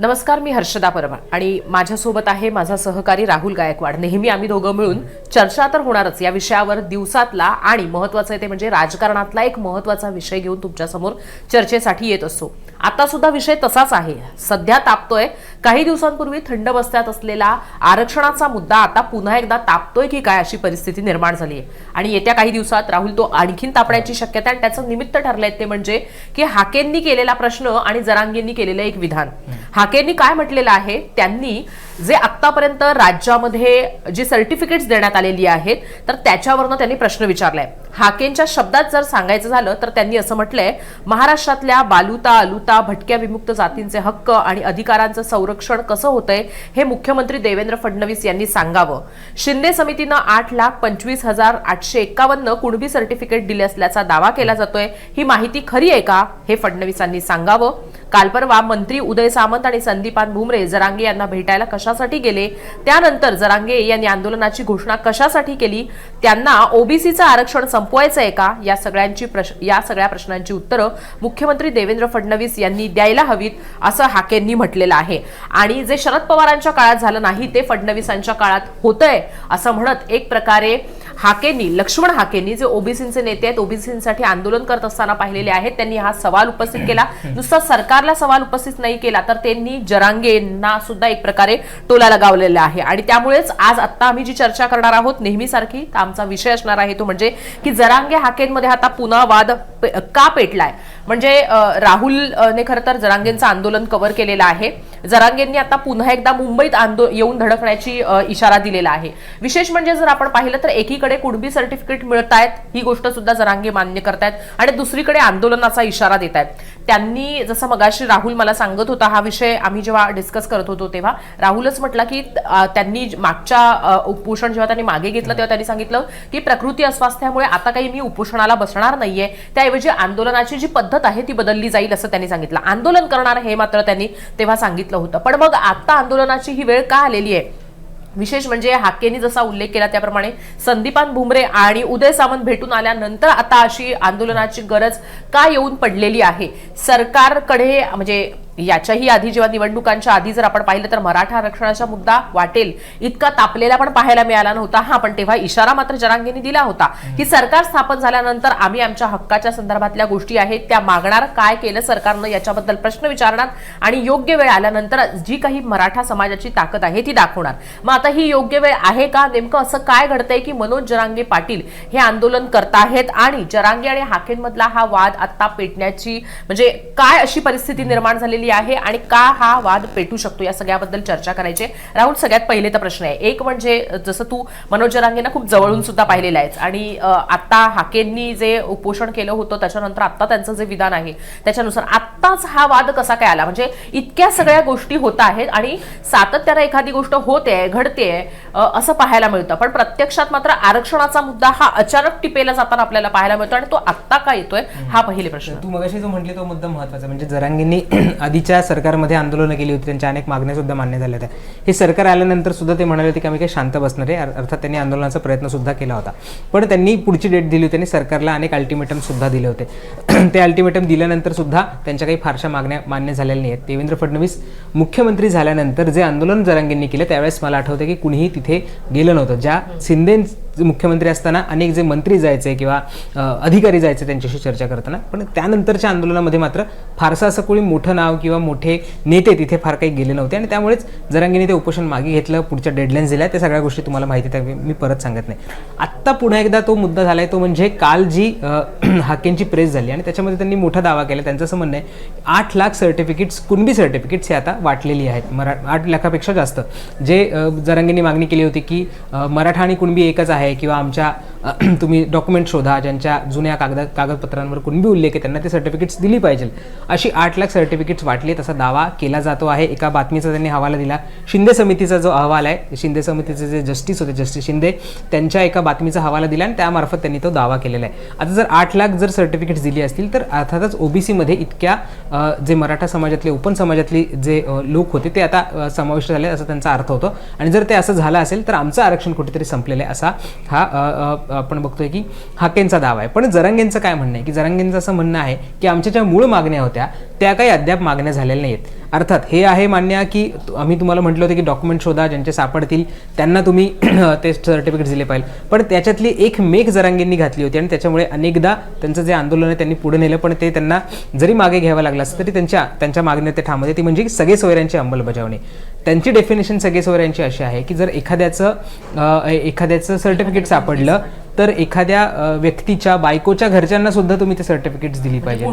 नमस्कार मी हर्षदा परमार आणि माझ्यासोबत आहे माझा सहकारी राहुल गायकवाड. नेहमी आम्ही दोघं मिळून चर्चा तर होणारच. या विषयावर दिवसातला आणि महत्वाचं आहे ते म्हणजे राजकारणातला एक महत्त्वाचा विषय घेऊन तुमच्यासमोर चर्चेसाठी येत असतो. आता सुद्धा विषय तसाच आहे. सध्या तापतोय. काही दिवसांपूर्वी थंड बसत्यात असलेला आरक्षणाचा मुद्दा आता पुन्हा एकदा तापतोय की काय अशी परिस्थिती निर्माण झाली आहे आणि येत्या काही दिवसात राहुल तो आणखीन तापण्याची शक्यता आणि त्याचं निमित्त ठरलंय ते म्हणजे की हाकेंनी केलेला प्रश्न आणि जरांगेंनी केलेलं एक विधान. हाकेंनी काय म्हटलेलं आहे? त्यांनी जे आतापर्यंत राज्यामध्ये जी सर्टिफिकेट्स देण्यात आलेली आहेत तर त्याच्यावरनं त्यांनी प्रश्न विचारलाय. हाकेंच्या शब्दात जर सांगायचं झालं तर त्यांनी असं म्हटलंय महाराष्ट्रातल्या बालुता अलुता भटक्या विमुक्त जातींचे हक्क आणि अधिकारांचं संरक्षण कसं होतंय हे मुख्यमंत्री देवेंद्र फडणवीस यांनी सांगावं. शिंदे समितीनं आठ लाख पंचवीस हजार आठशे एक्कावन्न कुणबी सर्टिफिकेट दिले असल्याचा दावा केला जातोय. ही माहिती खरी आहे का हे फडणवीसांनी सांगावं. काल परवा मंत्री उदय सामंत आणि संदीपान भुमरे जरांगे यांना भेटायला कशासाठी गेले? त्यानंतर जरांगे यांनी आंदोलनाची घोषणा कशासाठी केली? त्यांना ओबीसीचं आरक्षण संपवायचं आहे का? या सगळ्यांची प्रश्न या सगळ्या प्रश्नांची उत्तरं मुख्यमंत्री देवेंद्र फडणवीस यांनी द्यायला हवीत असं हाकेंनी म्हटलेलं आहे. आणि जे शरद पवारांच्या काळात झालं नाही ते फडणवीसांच्या काळात होतंय असं म्हणत एक प्रकारे हाकेंनी लक्ष्मण हाकेंनी जे ओबीसीचे नेते आहेत ओबीसीसाठी आंदोलन करत असताना पाहिलेले आहेत त्यांनी हा सवाल उपस्थित केला. नुसता सरकारला सवाल उपस्थित नाही केला तर त्यांनी जरांगेंना सुद्धा एक प्रकारे टोला लगावलेला आहे. आणि त्यामुळेच आज आता आम्ही जी चर्चा करणार आहोत नेहमीसारखी तर आमचा विषय असणार आहे तो म्हणजे की जरांगे हाकेंमध्ये आता पुन्हा वाद पे- का पेटलाय? म्हणजे राहुलने खरं तर जरांगेंचं आंदोलन कव्हर केलेलं आहे. जरांगेंनी आता पुन्हा एकदा मुंबईत आंदो येऊन धडकण्याची इशारा दिलेला आहे. विशेष म्हणजे जर आपण पाहिलं तर एकीकडे कुणबी सर्टिफिकेट मिळत आहेत ही गोष्ट सुद्धा जरांगे मान्य करतायत आणि दुसरीकडे आंदोलनाचा इशारा देत आहेत त्यांनी जसं मगाशी राहुल मला सांगत होता हा विषय आम्ही जेव्हा डिस्कस करत होतो तेव्हा राहुलच म्हटला की त्यांनी मागच्या उपोषण जेव्हा त्यांनी मागे घेतलं तेव्हा त्यांनी सांगितलं की प्रकृती अस्वास्थ्यामुळे आता काही मी उपोषणाला बसणार नाहीये. त्याऐवजी आंदोलनाची जी पद्धत आहे ती बदलली जाईल असं त्यांनी सांगितलं. आंदोलन करणार हे मात्र त्यांनी तेव्हा सांगितलं होतं. पण मग आता आंदोलनाची ही वेळ का आलेली आहे? विशेष म्हणजे हाकेनी जसा उल्लेख केला त्याप्रमाणे संदीपान भुमरे आणि उदय सामंत भेटून आल्यानंतर आता अशी आंदोलनाची गरज का येऊन पडलेली आहे? सरकारकडे म्हणजे याच्याही आधी जेव्हा निवडणुकांच्या आधी जर आपण पाहिलं तर मराठा आरक्षणाचा मुद्दा वाटेल इतका तापलेला पण पाहायला मिळाला नव्हता. हा पण तेव्हा इशारा मात्र जरांगेंनी दिला होता की सरकार स्थापन झाल्यानंतर आम्ही आमच्या हक्काच्या संदर्भातल्या गोष्टी आहेत त्या मागणार काय केलं सरकारनं याच्याबद्दल प्रश्न विचारणार आणि योग्य वेळ आल्यानंतर जी काही मराठा समाजाची ताकद आहे ती दाखवणार. मग आता ही योग्य वेळ आहे का? नेमकं असं काय घडतंय की मनोज जरांगे पाटील हे आंदोलन करताहेत आणि जरांगे आणि हाकेंमधला हा वाद आता पेटण्याची म्हणजे काय अशी परिस्थिती निर्माण झालेली आहे आणि का हा वाद पेटू शकतो या सगळ्याबद्दल चर्चा करायची. राहुल सगळ्यात पहिले तर प्रश्न आहे. एक म्हणजे जसं तू मनोज जरांगेंना खूप जवळून सुद्धा पाहिलेलं आहेस आणि आता हाकेंनी जे उपोषण केलं होतं त्याच्यानंतर आता त्यांचं जे विधान आहे त्याच्यानुसार आत्ताच हा वाद कसा काय आला? म्हणजे इतक्या सगळ्या गोष्टी होत आहेत आणि सातत्यानं एखादी गोष्ट होते घडते असं पाहायला मिळतं. पण प्रत्यक्षात मात्र आरक्षणाचा मुद्दा हा अचानक टिपेला जाताना आपल्याला पाहायला मिळतो आणि तो आत्ता का येतोय? हा पहिले प्रश्न. तू मगाशी जो म्हटली तो मुद्दा महत्त्वाचा म्हणजे जरांगींनी आधीच्या सरकारमध्ये आंदोलनं केली होती त्यांच्या अनेक मागण्यासुद्धा मान्य झाल्या होत्या. हे सरकार आल्यानंतर सुद्धा ते म्हणाले होते की आम्ही काही शांत बसणार आहे अर्थात त्यांनी आंदोलनाचा प्रयत्नसुद्धा केला होता. पण त्यांनी पुढची डेट दिली होती त्यांनी सरकारला अनेक अल्टिमेटमसुद्धा दिले होते. ते अल्टिमेटम दिल्यानंतर सुद्धा त्यांच्या काही फारशा मागण्या मान्य झालेल्या नाही आहेत देवेंद्र फडणवीस मुख्यमंत्री झाल्यानंतर जे आंदोलन जरांगींनी केलं त्यावेळेस मला आठवतं की कुणीही तिथे गेलं नव्हतं. ज्या शिंदे मुख्यमंत्री असताना अनेक जे मंत्री जायचे किंवा अधिकारी जायचे त्यांच्याशी चर्चा करताना पण त्यानंतरच्या आंदोलनामध्ये मात्र फारसं असं कोणी मोठं नाव किंवा मोठे नेते तिथे फार काही गेले नव्हते आणि त्यामुळेच जरांगीने ते उपोषण मागे घेतलं पुढच्या डेडलाईन्स दिल्या त्या सगळ्या गोष्टी तुम्हाला माहिती त्या मी परत सांगत नाही. आत्ता पुन्हा एकदा तो मुद्दा झालाय तो म्हणजे काल जी हाकेंची प्रेस झाली आणि त्याच्यामध्ये त्यांनी मोठा दावा केला. त्यांचं असं म्हणणं आहे आठ लाख सर्टिफिकेट्स कुणबी सर्टिफिकेट्स हे आता वाटलेली आहेत. मरा आठ लाखापेक्षा जास्त. जे अ, मागणी केली होती की मराठा आणि कुणबी एकच आहे किंवा आमच्या तुम्ही डॉक्युमेंट शोधा ज्यांच्या जुन्या कागद कागदपत्रांवर कुणबी उल्लेख आहे त्यांना ते सर्टिफिकेट्स दिली पाहिजे. अशी आठ लाख सर्टिफिकेट्स वाटली तसा दावा केला जातो आहे. एका बातमीचा त्यांनी हवाला दिला. शिंदे समितीचा जो अहवाल आहे शिंदे समितीचे जे जस्टिस होते जस्टिस शिंदे त्यांच्या एका बातमीचा हवाला दिला आणि त्यामार्फत त्यांनी तो दावा केलेला आहे. आता जर आठ लाख जर सर्टिफिकेट्स दिली असतील तर अर्थातच ओबीसीमध्ये इतक्या जे मराठा समाजातले ओपन समाजातले जे लोक होते ते आता समाविष्ट झाले असा त्यांचा अर्थ होतो. आणि जर ते असं झालं असेल तर आमचं आरक्षण कुठेतरी संपलेलं आहे असा हा आपण बघतोय की हाकेंचा दावा आहे. पण जरांगेंचं काय म्हणणं आहे? की जरांगेंचं असं म्हणणं आहे की आमच्या ज्या मूळ मागण्या होत्या त्या काही अद्याप मागण्या झालेल्या नाहीत अर्थात हे आहे मान्य की आम्ही तुम्हाला म्हटलं होतं की डॉक्युमेंट शोधा ज्यांचे सापडतील त्यांना तुम्ही ते सर्टिफिकेट दिले पाहिजे. पण त्याच्यातली एक मेघ जरांगेंनी घातली होती आणि त्याच्यामुळे अनेकदा त्यांचं जे आंदोलन आहे त्यांनी पुढे नेलं पण ते त्यांना जरी मागे घ्यावं लागलं असतं तरी त्यांच्या त्यांच्या मागण्या ते ठाम होते ती म्हणजे सगळे सोयऱ्यांची अंमलबजावणी. त्यांची डेफिनेशन सगळे सोयऱ्यांची अशी आहे की जर एखाद्याचं एखाद्याचं सर्टिफिकेट सापडलं तर एखाद्या व्यक्तीच्या बायकोच्या घरच्यांना सुद्धा तुम्ही ते सर्टिफिकेट्स दिली पाहिजे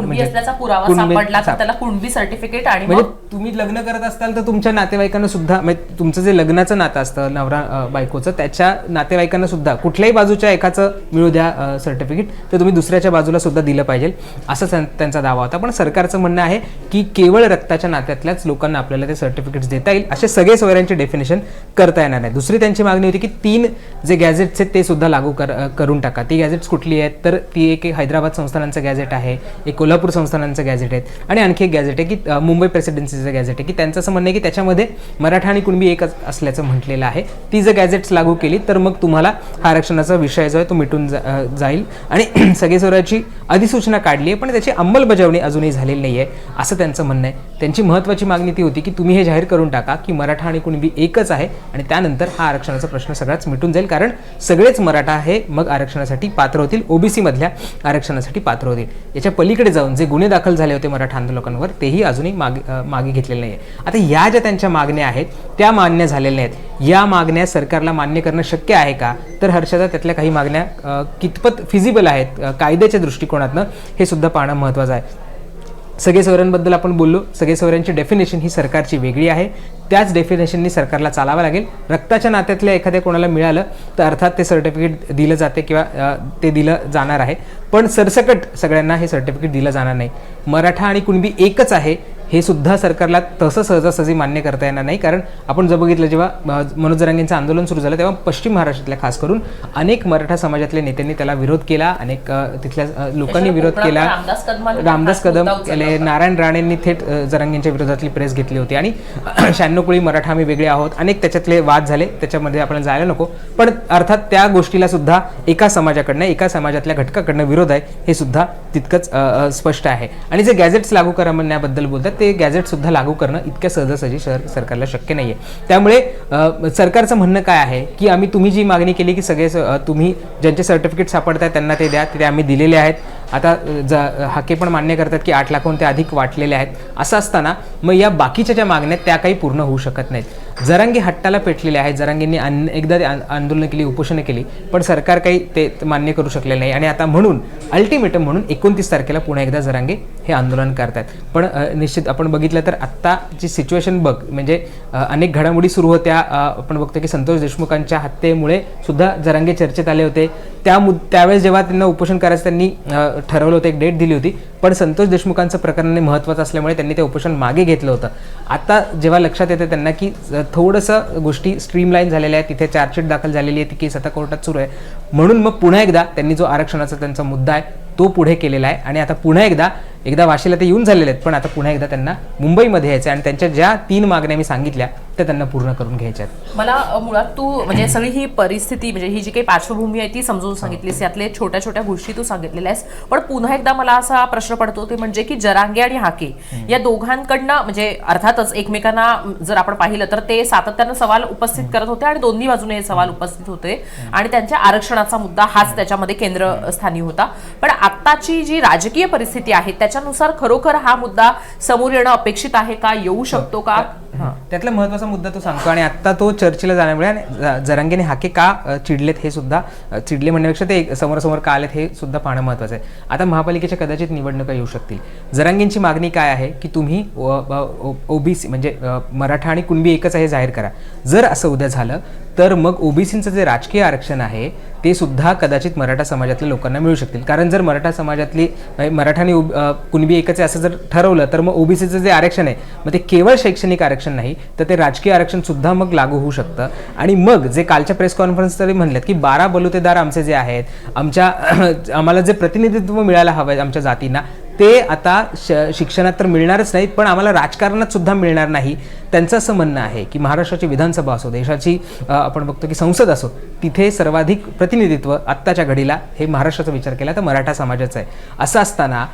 कुणबी साप- त्याला कुणबी सर्टिफिकेट आणि म्हणजे तुम्ही लग्न करत असाल तर तुमच्या नातेवाईकांना सुद्धा म्हणजे तुमचं जे लग्नाचं नातं असतं नवरा बायकोचं त्याच्या नातेवाईकांना सुद्धा कुठल्याही बाजूच्या एकाचं मिळू द्या सर्टिफिकेट तर तुम्ही दुसऱ्याच्या बाजूला सुद्धा दिलं पाहिजे. असं त्यां- त्यांचा दावा होता. पण सरकारचं म्हणणं आहे की केवळ रक्ताच्या नात्यातल्याच लोकांना आपल्याला ते सर्टिफिकेट्स देता येईल असे सगळे सोयऱ्यांचे डेफिनेशन करता येणार नाही. दुसरी त्यांची मागणी होती की तीन जे गॅजेट्स आहेत ते सुद्धा लागू कर करून टाका. ती गॅजेट्स कुठली आहेत? तर ती एक हैदराबाद संस्थानांचं गॅजेट आहे एक कोल्हापूर संस्थानांचं गॅजेट आहे आणि आणखी एक गॅजेट आहे की मुंबई प्रेसिडेन्सीचं गॅजेट आहे की त्यांचं असं म्हणणं आहे की त्याच्यामध्ये मराठा आणि कुणबी एकच असल्याचं म्हटलेलं आहे. ती जर गॅजेट्स लागू केली तर मग तुम्हाला हा आरक्षणाचा विषय जो आहे तो मिटून जा- जाईल. आणि सगळे स्वराची अधिसूचना काढली आहे पण त्याची अंमलबजावणी अजूनही झालेली नाही आहे असं त्यांचं म्हणणं आहे. त्यांची महत्त्वाची मागणी ती होती की तुम्ही हे जाहीर करून टाका की मराठा आणि कुणबी एकच आहे आणि त्यानंतर हा आरक्षणाचा प्रश्न सगळाच मिटून जाईल कारण सगळेच मराठा हे मग आरक्षणासाठी पात्र होतील. ओबीसी मधल्या आरक्षणासाठी पात्र होतील. याच्या पलीकडे जाऊन जे गुन्हे दाखल झाले होते मराठा आंदोलकांवर तेही अजूनही मागे मागे घेतलेले नाही आता या ज्या त्यांच्या मागण्या आहेत त्या मान्य झालेल्या नाहीत. या मागण्या सरकारला मान्य करणं शक्य आहे का? तर हर्षदा त्यातल्या काही मागण्या कितपत फिजिबल आहेत कायद्याच्या दृष्टिकोनातनं हे सुद्धा पाहणं महत्त्वाचं आहे. सगळे सौऱ्यांबद्दल आपण बोललो. सगळे सौऱ्यांची डेफिनेशन ही सरकारची वेगळी आहे. त्याच डेफिनेशननी सरकारला चालावं लागेल. रक्ताच्या नात्यातल्या एखाद्या कोणाला मिळालं तर अर्थात ते सर्टिफिकेट दिलं जाते किंवा ते दिलं जाणार आहे. पण सरसकट सगळ्यांना हे सर्टिफिकेट दिलं जाणार नाही. मराठा आणि कुणबी एकच आहे हे सुद्धा सरकारला तसं सहजासहजी मान्य करता येणार नाही. कारण आपण जर बघितलं जेव्हा मनोज जरांगेंचं आंदोलन सुरू झालं तेव्हा पश्चिम महाराष्ट्रातल्या खास करून अनेक मराठा समाजातल्या नेत्यांनी त्याला विरोध केला. अनेक तिथल्या लोकांनी विरोध केला. रामदास कदम केले नारायण राणेंनी थेट जरांगेंच्या विरोधातली प्रेस घेतली होती. आणि शहाण्णव कोळी मराठा आम्ही वेगळे आहोत. अनेक त्याच्यातले वाद झाले. त्याच्यामध्ये आपल्याला जायला नको. पण अर्थात त्या गोष्टीला सुद्धा एका समाजाकडनं एका समाजातल्या घटकाकडनं विरोध आहे हे सुद्धा तितकंच स्पष्ट आहे. आणि जे गॅजेट्स लागू करा म्हणण्याबद्दल बोलतात ते गॅजेट सुद्धा लागू करणं इतक्या सहजासहजी शहर सरकारला शक्य नाहीये. त्यामुळे सरकारचं म्हणणं काय आहे की आम्ही तुम्ही जी मागणी केली की सगळे तुम्ही ज्यांचे सर्टिफिकेट सापडतात त्यांना ते द्या ते आम्ही दिलेले आहेत. आता ज हाके पण मान्य करतात की आठ लाखहून ते अधिक वाटलेले आहेत. असं असताना मग या बाकीच्या ज्या मागण्या त्या काही पूर्ण होऊ शकत नाहीत. जरांगी हट्टाला पेटलेले आहेत. जरांगींनी अन एकदा ते आंदोलनं केली उपोषणं केली पण सरकार काही ते मान्य करू शकले नाही. आणि आता म्हणून अल्टिमेटम म्हणून एकोणतीस तारखेला पुन्हा एकदा जरांगे हे आंदोलन करतात पण निश्चित आपण बघितलं तर आत्ता जी सिच्युएशन बघ म्हणजे अनेक घडामोडी सुरू होत्या. आपण बघतो की संतोष देशमुखांच्या हत्येमुळे सुद्धा जरांगे चर्चेत आले होते. त्या मुद त्यावेळेस जेव्हा त्यांना उपोषण करायचं त्यांनी ठरवलं होतं एक डेट दिली होती. पण संतोष देशमुखांचं प्रकरण महत्त्वाचं असल्यामुळे त्यांनी ते उपोषण मागे घेतलं होतं. आता जेव्हा लक्षात येतं त्यांना की थोडंसं गोष्टी स्ट्रीमलाईन झालेल्या आहेत. तिथे चार्जशीट दाखल झालेली आहे. ती केस आता कोर्टात सुरू आहे. म्हणून मग पुन्हा एकदा त्यांनी जो आरक्षणाचा त्यांचा मुद्दा आहे तो पुढे केलेला आहे. आणि आता पुन्हा एकदा एकदा वाशीला ते येऊन झालेले आहेत. पण आता पुन्हा एकदा त्यांना मुंबईमध्ये यायचं आहे. आणि त्यांच्या ज्या तीन मागण्या मी सांगितल्या त्या त्यांना पूर्ण करून घ्यायच्या आहेत मला अ, मुळात तू म्हणजे सगळी ही परिस्थिती म्हणजे ही जी काही पार्श्वभूमी आहे ती समजून सांगितलीस. यातले छोट्या छोट्या गोष्टी तू सांगितलेल्या आहेस पण पुन्हा एकदा मला असा प्रश्न पडतो ते म्हणजे की जरांगे आणि हाके या दोघांकडनं म्हणजे अर्थातच एकमेकांना जर आपण पाहिलं तर ते सातत्यानं सवाल उपस्थित करत होते आणि दोन्ही बाजूने हे सवाल उपस्थित होते आणि त्यांच्या आरक्षणाचा मुद्दा हाच त्याच्यामध्ये केंद्रस्थानी होता. पण आत्ताची जी राजकीय परिस्थिती आहे त्याच्यानुसार खरोखर हा मुद्दा समोर येणं अपेक्षित आहे का? येऊ शकतो का? त्यातला महत्त्वाचा मुद्दा तो सांगतो आणि आता तो चर्चेला जाण्यामुळे आणि ज- जरांगेने हाके का चिडलेत हे सुद्धा चिडले म्हणण्यापेक्षा ते समोरासमोर का आलेत हे सुद्धा पाहणं महत्वाचं आहे. आता महापालिकेच्या कदाचित निवडणुका येऊ शकतील. जरांगेंची मागणी काय आहे की तुम्ही ओबीसी म्हणजे मराठा आणि कुणबी एकच आहे जाहीर करा. जर असं उद्या झालं तर मग ओबीसींचं जे राजकीय आरक्षण आहे ते सुद्धा कदाचित मराठा समाजातल्या लोकांना मिळू शकतील. कारण जर मराठा समाजातली अ, मराठा आणि कुणबी एकच आहे असं जर ठरवलं तर मग ओबीसीचं जे आरक्षण आहे मग ते केवळ शैक्षणिक आरक्षण नाही तर ते राजकीय आरक्षण सुद्धा मग लागू होऊ शकतं. आणि मग जे कालच्या प्रेस कॉन्फरन्स तरी म्हणलेत की बारा बलुतेदार आमचे जे आहेत आमच्या आम्हाला जे प्रतिनिधित्व मिळायला हवं आहे आमच्या जातींना ते आता श शिक्षणात तर मिळणारच नाहीत पण आम्हाला राजकारणात सुद्धा मिळणार नाही. त्यांचं असं म्हणणं आहे की महाराष्ट्राची विधानसभा असो देशाची आपण बघतो की संसद असो तिथे सर्वाधिक प्रतिनिधित्व आत्ताच्या घडीला हे महाराष्ट्राचा विचार केला तर मराठा समाजाचं आहे. असं असताना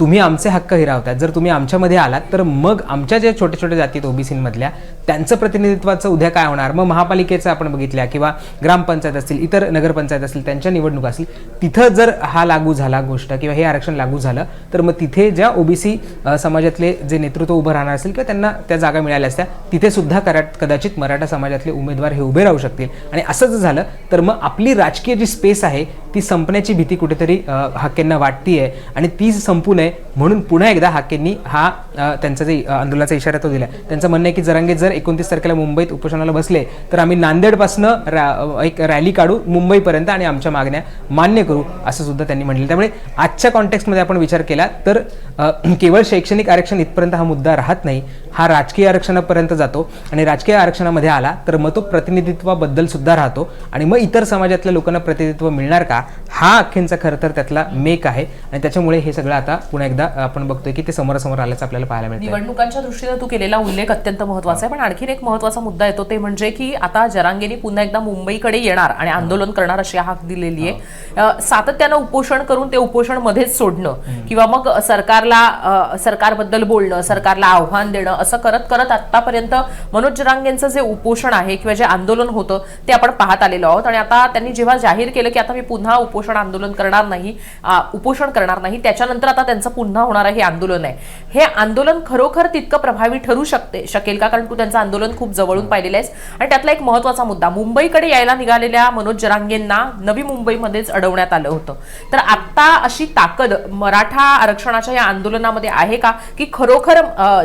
तुम्ही आमचे हक्क हिरावतात. जर तुम्ही आमच्यामध्ये आलात तर मग आमच्या ज्या छोटे छोटे जाती आहेत ओबीसीमधल्या त्यांचं प्रतिनिधित्वाचं उद्या काय होणार? मग महापालिकेचं आपण बघितल्या किंवा ग्रामपंचायत असतील इतर नगरपंचायत असतील त्यांच्या निवडणुका असतील तिथं जर हा लागू झाला गोष्ट किंवा हे आरक्षण लागू झालं तर मग तिथे ज्या ओबीसी समाजातले जे नेतृत्व उभं राहणार असेल किंवा त्यांना त्या जागा मिळाल्या असत्या तिथे सुद्धा करा कदाचित मराठा समाजातले उमेदवार हे उभे राहू शकतील. आणि असं जर झालं तर मग आपली राजकीय जी स्पेस आहे ती संपण्याची भीती कुठेतरी हाकेंना वाटती आहे आणि ती संपू नये म्हणून पुन्हा एकदा हाकेंनी हा त्यांचा जे आंदोलनाचा इशारा तो दिला. त्यांचं म्हणणं आहे की जरांगे जर एकोणतीस तारखेला मुंबईत उपोषणाला बसले तर आम्ही नांदेडपासनं रा एक रॅली काढू मुंबईपर्यंत आणि आमच्या मागण्या मान्य करू असं सुद्धा त्यांनी म्हटलं. त्यामुळे आजच्या कॉन्टेक्स्टमध्ये आपण विचार केला तर केवळ शैक्षणिक आरक्षण इथपर्यंत हा मुद्दा राहत नाही. हा राजकीय आरक्षणापर्यंत जातो आणि राजकीय आरक्षणामध्ये आला तर मग तो प्रतिनिधित्वाबद्दल सुद्धा राहतो. आणि मग इतर समाजातल्या लोकांना प्रतिनिधित्व मिळणार का? हा अखेंचा खरं तर त्यातला मेक आहे. आणि त्याच्यामुळे हे सगळं आता पुन्हा एकदा आपण बघतोय की ते समोरासमोर आल्याचं आपल्याला पाहायला मिळतं निवडणुकांच्या दृष्टीने तू केलेला उल्लेख अत्यंत महत्त्वाचा आहे. पण आणखीन एक महत्त्वाचा मुद्दा येतो. ते म्हणजे की आता जरांगेनी पुन्हा एकदा मुंबईकडे येणार आणि आंदोलन करणार अशी हाक दिलेली आहे. सातत्यानं उपोषण करून ते उपोषण मध्येच सोडणं किंवा मग सरकारला सरकारबद्दल बोलणं सरकारला आव्हान देणं असं करत करत आतापर्यंत मनोज जरांगेंचं जे उपोषण आहे किंवा जे आंदोलन होतं ते आपण पाहत आलेलो आहोत. आणि आता त्यांनी जेव्हा जाहीर केलं की आता मी पुन्हा उपोषण आंदोलन करणार नाही उपोषण करणार नाही त्याच्यानंतर आता त्यांचं पुन्हा होणारं हे आंदोलन आहे. हे आंदोलन खरोखर तितकं प्रभावी ठरू शकते शकेल का? कारण तू त्यांचं आंदोलन खूप जवळून पाहिलेलं आहेस. आणि त्यातला एक महत्त्वाचा मुद्दा मुंबईकडे यायला निघालेल्या मनोज जरांगेंना नवी मुंबईमध्येच अडवण्यात आलं होतं. तर आता अशी ताकद मराठा आरक्षणाच्या या आंदोलनामध्ये आहे का? की खरोखर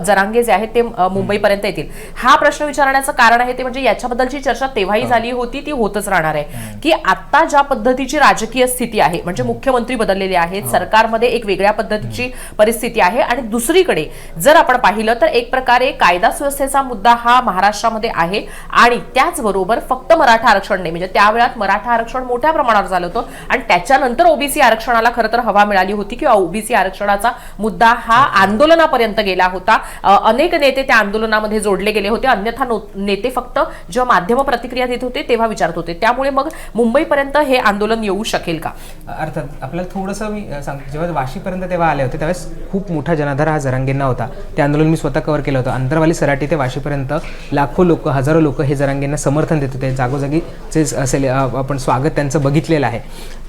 जरांगे जे आहेत ते अ, मुंबईपर्यंत येतील. हा प्रश्न विचारण्याचं कारण आहे ते म्हणजे याच्याबद्दलची चर्चा तेव्हाही झाली होती ती होतच राहणार आहे. की आता ज्या पद्धतीची राजकीय स्थिती आहे म्हणजे मुख्यमंत्री बदललेले आहेत सरकारमध्ये एक वेगळ्या पद्धतीची परिस्थिती आहे आणि दुसरीकडे जर आपण पाहिलं तर एक प्रकारे कायदा सुव्यवस्थेचा मुद्दा हा महाराष्ट्रामध्ये आहे आणि त्याचबरोबर फक्त मराठा आरक्षण नाही म्हणजे त्या वेळात मराठा आरक्षण मोठ्या प्रमाणावर झालं होतं आणि त्याच्यानंतर ओबीसी आरक्षणाला खरं तर हवा मिळाली होती किंवा ओबीसी आरक्षणाचा मुद्दा हा आंदोलनापर्यंत गेला होता. अ, अनेक नेते त्या आंदोलनामध्ये जोडले गेले होते. अन्यथा नेते फक्त जेव्हा माध्यम प्रतिक्रिया देत होते तेव्हा विचारत होते. त्यामुळे मग मुंबईपर्यंत हे आंदोलन येऊ शकेल का? अर्थात आपल्याला थोडंसं मी सांगतो जेव्हा वाशीपर्यंत तेव्हा आले होते त्यावेळेस खूप मोठा जनाधार हा जरांगींना होता. ते आंदोलन मी स्वतः कव्हर केलं होतं. अंतरवाली सराटी ते वाशीपर्यंत लाखो लोक हजारो लोक हे जरांगींना समर्थन देत होते. जागोजागी जे असेल आपण स्वागत त्यांचं बघितलेलं आहे.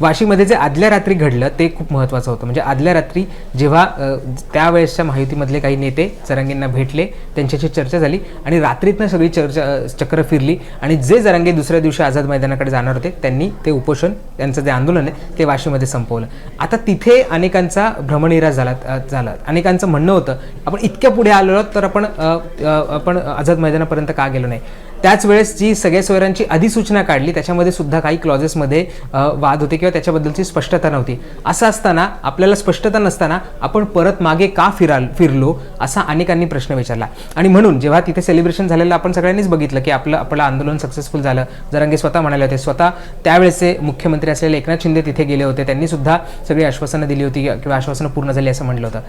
वाशीमध्ये जे आदल्या रात्री घडलं ते खूप महत्त्वाचं होतं. म्हणजे आदल्या रात्री जेव्हा त्यावेळेसच्या माहितीमधले काही नेते जरांगींना भेटले त्यांच्याशी चर्चा झाली आणि रात्रीतनं सगळी चर्चा चक्र फिरली आणि जे जरांगे दुसऱ्या दिवशी आझाद मैदानाकडे जाणार होते त्यांनी ते उपोषण त्यांचं जे आंदोलन आहे ते वाशीमध्ये संपवलं. आता तिथे अनेकांचा भ्रमनिरास झाला झाला. अनेकांचं म्हणणं होतं आपण इतक्या पुढे आलो तर आपण आपण आझाद मैदानापर्यंत का गेलो नाही? त्याच वेळेस जी सगळ्या सोयऱ्यांची अधिसूचना काढली त्याच्यामध्ये सुद्धा काही क्लॉजेसमध्ये वाद होते किंवा त्याच्याबद्दलची स्पष्टता नव्हती. असं असताना आपल्याला स्पष्टता नसताना आपण परत मागे का फिराल फिरलो असा अनेकांनी प्रश्न विचारला. आणि म्हणून जेव्हा तिथे सेलिब्रेशन झालेलं आपण सगळ्यांनीच बघितलं की आपलं आपलं आंदोलन सक्सेसफुल झालं. जरांगे स्वतः म्हणाले होते स्वतः त्यावेळेचे मुख्यमंत्री असलेले एकनाथ शिंदे तिथे गेले होते. त्यांनी सुद्धा सगळी आश्वासनं दिली होती किंवा आश्वासनं पूर्ण झाली असं म्हटलं होतं.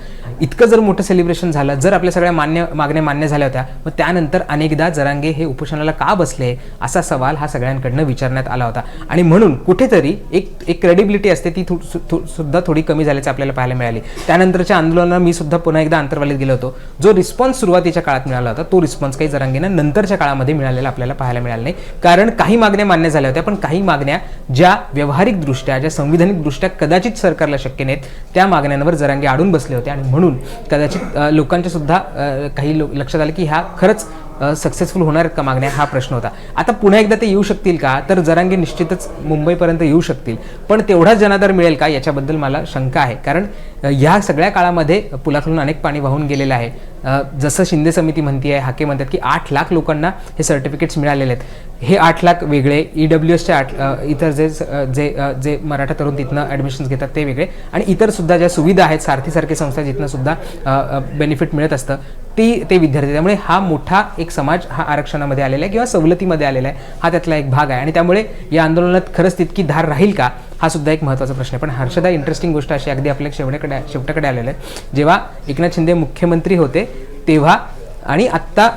इतकं जर मोठं सेलिब्रेशन झालं जर आपल्या सगळ्या मान्य मागण्या मान्य झाल्या होत्या मग त्यानंतर अनेकदा जरांगे हे उपोषणाला का बसले? असा सवाल हा सगळ्यांकडनं विचारण्यात आला होता. आणि म्हणून कुठेतरी एक एक क्रेडिबिलिटी असते ती थो- थो- सुद्धा थोडी कमी झाल्याचं आपल्याला पाहायला मिळाली. त्यानंतरच्या आंदोलनाला मी सुद्धा पुन्हा एकदा अंतर्वालीत गेलो होतो. जो रिस्पॉन्स सुरुवातीच्या काळात मिळाला होता तो रिस्पॉन्स काही जरांगीना नंतरच्या काळामध्ये मिळालेला आपल्याला पाहायला मिळाला नाही. कारण काही मागण्या मान्य झाल्या होत्या पण काही मागण्या ज्या व्यावहारिकदृष्ट्या ज्या संविधानिकदृष्ट्या कदाचित सरकारला शक्य नाहीत त्या मागण्यांवर जरांगे आडून बसले होते. आणि म्हणून कदाचित लोकांच्या सुद्धा काही लक्षात आलं की ह्या खरंच सक्सेसफुल होणार आहेत का मागण्या? हा प्रश्न होता. आता पुन्हा एकदा ते येऊ शकतील का? तर जरांगे निश्चितच मुंबईपर्यंत येऊ शकतील. पण तेवढाच जनाधार मिळेल का? याच्याबद्दल मला शंका आहे. कारण ह्या सगळ्या काळामध्ये पुलाखालून अनेक पाणी वाहून गेलेलं आहे. जसं शिंदे समिती म्हणते आहे हाके म्हणतात की आठ लाख लोकांना हे सर्टिफिकेट्स मिळालेले आहेत. हे आठ लाख वेगळे ई डब्ल्यू एसचे आठ इतर जे जे जे मराठा तरुण तिथनं ॲडमिशन्स घेतात ते वेगळे. आणि इतर सुद्धा ज्या सुविधा आहेत सारथीसारखे संस्था जिथनं सुद्धा बेनिफिट मिळत असतं ती ते विद्यार्थी. त्यामुळे हा मोठा एक समाज हा आरक्षणामध्ये आलेला आहे किंवा सवलतीमध्ये आलेला आहे हा त्यातला एक भाग आहे. आणि त्यामुळे या आंदोलनात खरंच तितकी धार राहील का? हा सुद्धा एक महत्त्वाचा प्रश्न आहे. पण हर्षदा इंटरेस्टिंग गोष्ट अशी अगदी आपल्या शेवट्याकडे शेवटकडे आलेलं आहे. जेव्हा एकनाथ शिंदे मुख्यमंत्री होते तेव्हा आणि आत्ता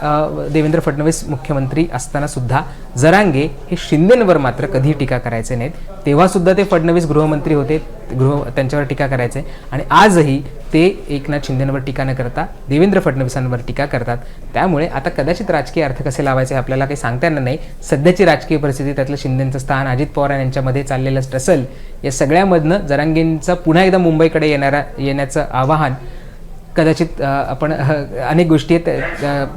देवेंद्र फडणवीस मुख्यमंत्री असताना सुद्धा जरांगे हे शिंदेंवर मात्र कधीही टीका करायचे नाहीत. तेव्हा सुद्धा ते फडणवीस गृहमंत्री होते गृह त्यांच्यावर टीका करायचे. आणि आजही ते एकनाथ शिंदेंवर टीका न करता देवेंद्र फडणवीसांवर टीका करतात. त्यामुळे आता कदाचित राजकीय अर्थ कसे लावायचे आपल्याला काही सांगता येणार नाही. सध्याची राजकीय परिस्थिती त्यातलं शिंदेंचं स्थान अजित पवार यांच्यामध्ये चाललेलं स्ट्रसल या सगळ्यामधनं जरांगेंचं पुन्हा एकदा मुंबईकडे येणारा येण्याचं आवाहन कदाचित आपण अनेक गोष्टी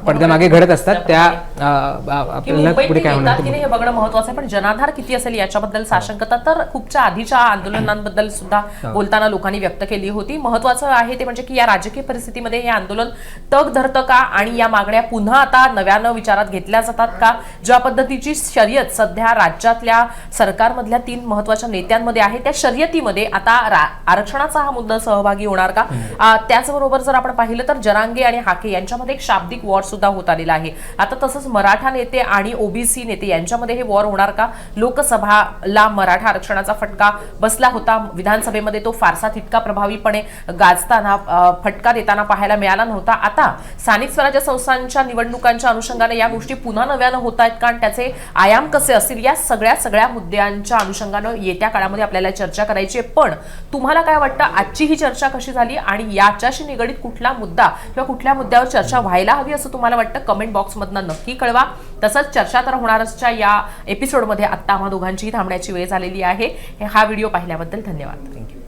पडद्यामागे घडत असतात त्या आपल्याला पुढे काय होणार हे बघणं महत्वाचं आहे पण जनाधार किती असेल याच्याबद्दल साशंकता तर खूपच्या आधीच्या आंदोलनांबद्दल सुद्धा बोलताना लोकांनी व्यक्त केली होती. महत्वाचं आहे ते म्हणजे की या राजकीय परिस्थितीमध्ये हे आंदोलन तग धरतं का? आणि या मागण्या पुन्हा आता नव्यानं विचारात घेतल्या जातात का? ज्या पद्धतीची शर्यत सध्या राज्यातल्या सरकारमधल्या तीन महत्त्वाच्या नेत्यांमध्ये आहे त्या शर्यतीमध्ये आता आरक्षणाचा हा मुद्दा सहभागी होणार का? आ, त्याचबरोबर जर आपण पाहिलं तर जरांगे आणि हाके यांच्यामध्ये एक शाब्दिक वॉर सुद्धा होत आलेला आहे. आता तसंच मराठा नेते आणि ओबीसी नेते यांच्यामध्ये हे वॉर होणार का? लोकसभाला मराठा आरक्षणाचा फटका बसला होता. विधानसभेमध्ये तो फारसा तितका प्रभावीपणे गाजताना फटका देताना पाहायला मिळाला नव्हता. आता स्थानिक स्वराज्य संस्थांच्या निवडणुकांच्या अनुषंगाने या गोष्टी पुन्हा नव्यानं होत आहेत कारण त्याचे आयाम कसे असतील? या सगळ्या सगळ्या मुद्द्यांच्या अनुषंगानं येत्या काळामध्ये आपल्याला चर्चा करायची आहे. पण तुम्हाला काय वाटतं? आजची ही चर्चा कशी झाली? आणि याच्याशी निगडीत कुठला मुद्दा किंवा कुठल्या मुद्द्यावर चर्चा व्हायला हवी असं तुम्हाला वाटतं कमेंट बॉक्समधनं नक्की कळवा. तसंच चर्चा तर होणारच्या या एपिसोडमध्ये आत्ता आम्हा दोघांचीही थांबण्याची वेळ झालेली आहे. हे- हा व्हिडिओ पाहिल्याबद्दल धन्यवाद. थँक्यू